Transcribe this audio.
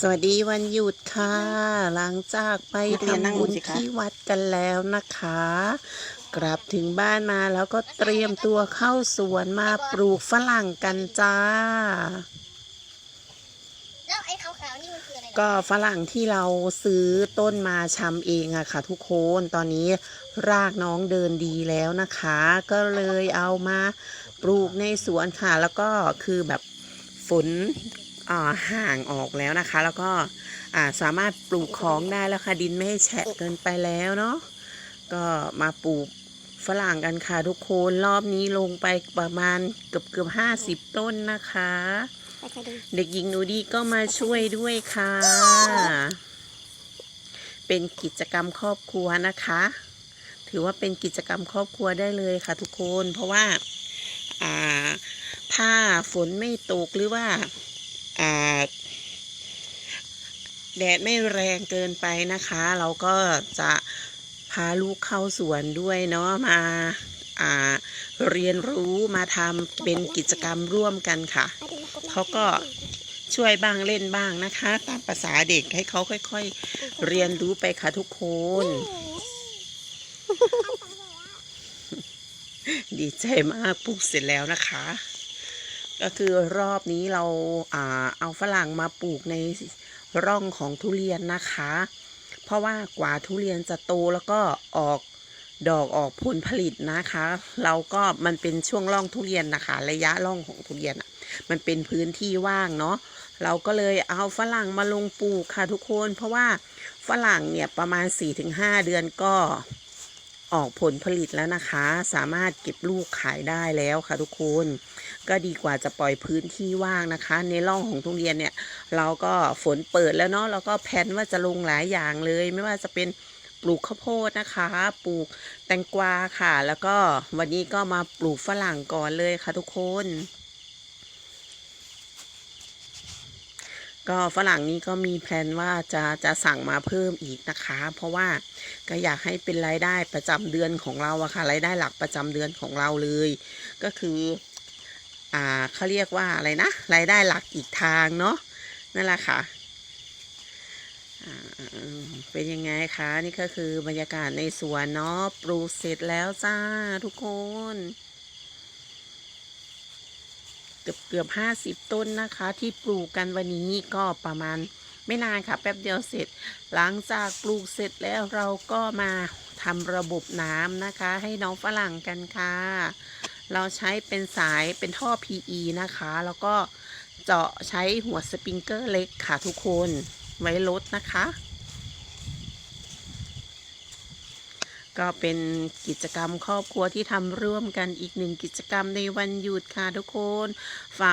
สวัสดีวันหยุดค่ะ หลังจากไปนักเรียนนั่งทำบุญลงสิคะที่วัดกันแล้วนะคะ กลับถึงบ้านมาแล้วก็เตรียมตัวเข้าสวนมาปลูกฝรั่งกันจ้า แล้วไอ้ขาวๆนี่มันคืออะไรนะก็ฝรั่งที่เราซื้อต้นมาชำเองอะค่ะ ทุกคนตอนนี้รากน้องเดินดีแล้วนะคะ ก็เลยเอามาปลูกในสวนค่ะ แล้วก็คือแบบฝนอ่า ห่างออกแล้วนะคะ แล้วก็สามารถปลูกของได้แล้วค่ะดินไม่ให้แฉะเกินไปแล้วเนาะก็มาปลูกฝรั่งกันค่ะทุกคนรอบนี้ลงไปประมาณเกือบเกือบห้าสิบต้นนะคะ เด็กหญิงหนูดีก็มาช่วยด้วยค่ะ เป็นกิจกรรมครอบครัวนะคะ ถือว่าเป็นกิจกรรมครอบครัวได้เลยค่ะทุกคนเพราะว่าถ้าฝนไม่ตกหรือว่า แดดไม่แรงเกินไปนะคะ เราก็จะพาลูกเข้าสวนด้วยเนาะมาเรียนรู้มาทำเป็นกิจกรรมร่วมกันค่ะ เขาก็ช่วยบ้างเล่นบ้างนะคะ ตามภาษาเด็กให้เขาค่อยๆ เรียนรู้ไปค่ะทุกคน ดีใจมากปลูกเสร็จแล้วนะคะ ก็คือรอบนี้เราอ่าเอาฝรั่งมาปลูกในร่องของทุเรียนนะคะ เพราะว่ากว่าทุเรียนจะโตแล้วก็ออกดอกออกผลผลิตนะคะ เราก็มันเป็นช่วงร่องทุเรียนนะคะ ระยะร่องของทุเรียนอะมันเป็นพื้นที่ว่างเนาะเราก็เลยเอาฝรั่งมาลงปลูกค่ะทุกคน เพราะว่าฝรั่งเนี่ยประมาณ 4-5 เดือนก็ ออกผลผลิตแล้วนะคะ สามารถเก็บลูกขายได้แล้วค่ะทุกคน ก็ดีกว่าจะปล่อยพื้นที่ว่างนะคะ ในร่องของทุเรียนเนี่ย เราก็ฝนเปิดแล้วเนาะเราก็แพนว่าจะลงหลายอย่างเลย ไม่ว่าจะเป็นปลูกข้าวโพดนะคะ ปลูกแตงกวาค่ะ แล้วก็วันนี้ก็มาปลูกฝรั่งก่อนเลยค่ะทุกคน ก็ฝรั่งนี้ก็มีแพลนว่าจะจะสั่งมาเพิ่มอีกนะคะ เพราะว่าก็อยากให้เป็นรายได้ประจำเดือนของเราอะค่ะรายได้หลักประจำเดือนของเราเลย ก็คืออ่าเขาเรียกว่าอะไรนะรายได้หลักอีกทางเนาะนั่นแหละค่ะอ่าเป็นยังไงคะนี่ก็คือบรรยากาศในสวนเนาะปลูกเสร็จแล้วจ้าทุกคน เกือบเกือบห้าสิบต้นนะคะ ที่ปลูกกันวันนี้ก็ประมาณไม่นานค่ะ แป๊บเดียวเสร็จ หลังจากปลูกเสร็จแล้วเราก็มาทำระบบน้ำนะคะ ให้น้องฝรั่งกันค่ะ เราใช้เป็นสายเป็นท่อ PE นะคะ แล้วก็เจาะใช้หัวสปริงเกอร์เล็กค่ะทุกคนไว้ลดนะคะ ก็เป็นกิจกรรมครอบครัวที่ทำร่วมกันอีกหนึ่งกิจกรรมในวันหยุดค่ะทุกคนฝาก